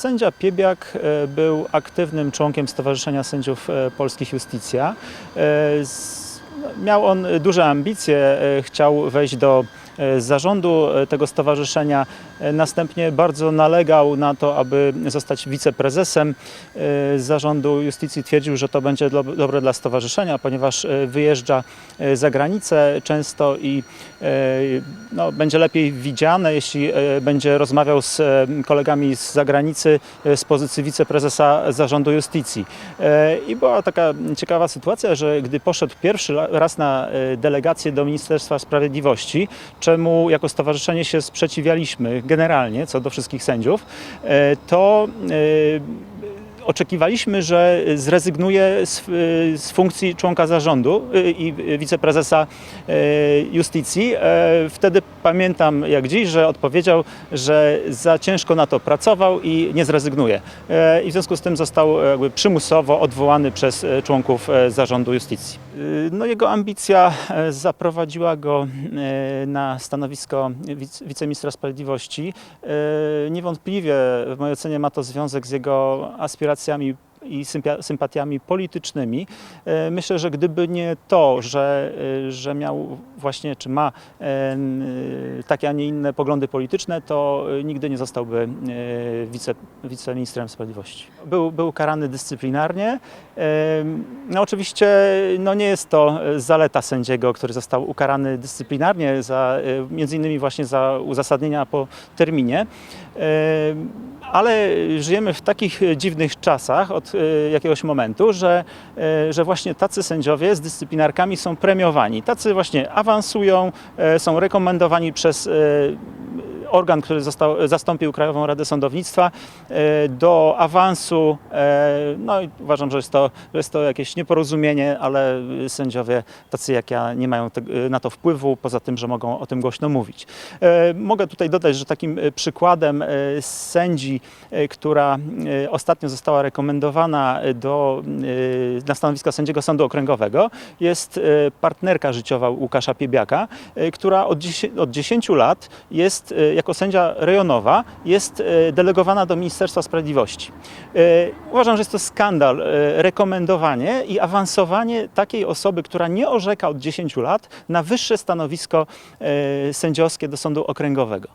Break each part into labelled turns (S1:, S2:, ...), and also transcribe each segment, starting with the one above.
S1: Sędzia Piebiak e, był aktywnym członkiem Stowarzyszenia Sędziów e, Polskich Justicja. Miał on duże ambicje, e, chciał wejść do e, zarządu e, tego stowarzyszenia. Następnie bardzo nalegał na to, aby zostać wiceprezesem zarządu justycji. Twierdził, że to będzie do- dobre dla stowarzyszenia, ponieważ wyjeżdża za granicę często i no, będzie lepiej widziane, jeśli będzie rozmawiał z kolegami z zagranicy z pozycji wiceprezesa zarządu justycji. E, I była taka ciekawa sytuacja, że gdy poszedł pierwszy raz na e, delegację do Ministerstwa Sprawiedliwości, czemu jako stowarzyszenie się sprzeciwialiśmy generalnie co do wszystkich sędziów, e, to e, oczekiwaliśmy, że zrezygnuje z, z funkcji członka zarządu y, i wiceprezesa e, justycji. E, Wtedy pamiętam jak dziś, że odpowiedział, że za ciężko na to pracował i nie zrezygnuje. E, I w związku z tym został przymusowo odwołany przez e, członków e, zarządu justycji. No jego ambicja e, zaprowadziła go e, na stanowisko wic- wiceministra sprawiedliwości. E, Niewątpliwie w mojej ocenie ma to związek z jego Sammy i sympatiami politycznymi. E, Myślę, że gdyby nie to, że, e, że miał właśnie, czy ma e, takie, a nie inne poglądy polityczne, to nigdy nie zostałby wice, wiceministrem sprawiedliwości. Był, był karany dyscyplinarnie. No oczywiście no nie jest to zaleta sędziego, który został ukarany dyscyplinarnie, za, między innymi właśnie za uzasadnienia po terminie. Ale żyjemy w takich dziwnych czasach od e, jakiegoś momentu, że, e, że właśnie tacy sędziowie z dyscyplinarkami są premiowani. Tacy właśnie awansują, e, są rekomendowani przez organ, który został, zastąpił Krajową Radę Sądownictwa e, do awansu. e, No i uważam, że jest to, że jest to jakieś nieporozumienie, ale sędziowie tacy jak ja nie mają na to wpływu, poza tym, że mogą o tym głośno mówić. E, Mogę tutaj dodać, że takim przykładem sędzi, która ostatnio została rekomendowana do, na stanowisko sędziego Sądu Okręgowego jest partnerka życiowa Łukasza Piebiaka, która od 10, od 10 lat jest jako sędzia rejonowa jest e, delegowana do Ministerstwa Sprawiedliwości. E, Uważam, że jest to skandal, e, rekomendowanie i awansowanie takiej osoby, która nie orzeka od 10 lat na wyższe stanowisko sędziowskie do Sądu Okręgowego.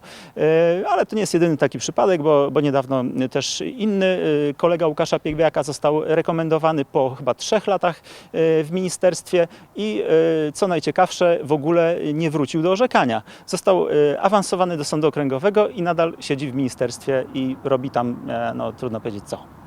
S1: Ale to nie jest jedyny taki przypadek, bo, bo niedawno też inny kolega Łukasza Piebiaka został rekomendowany po chyba trzech latach w ministerstwie i co najciekawsze w ogóle nie wrócił do orzekania. Został awansowany do Sądu Okręgowego i nadal siedzi w ministerstwie i robi tam, e, no trudno powiedzieć co.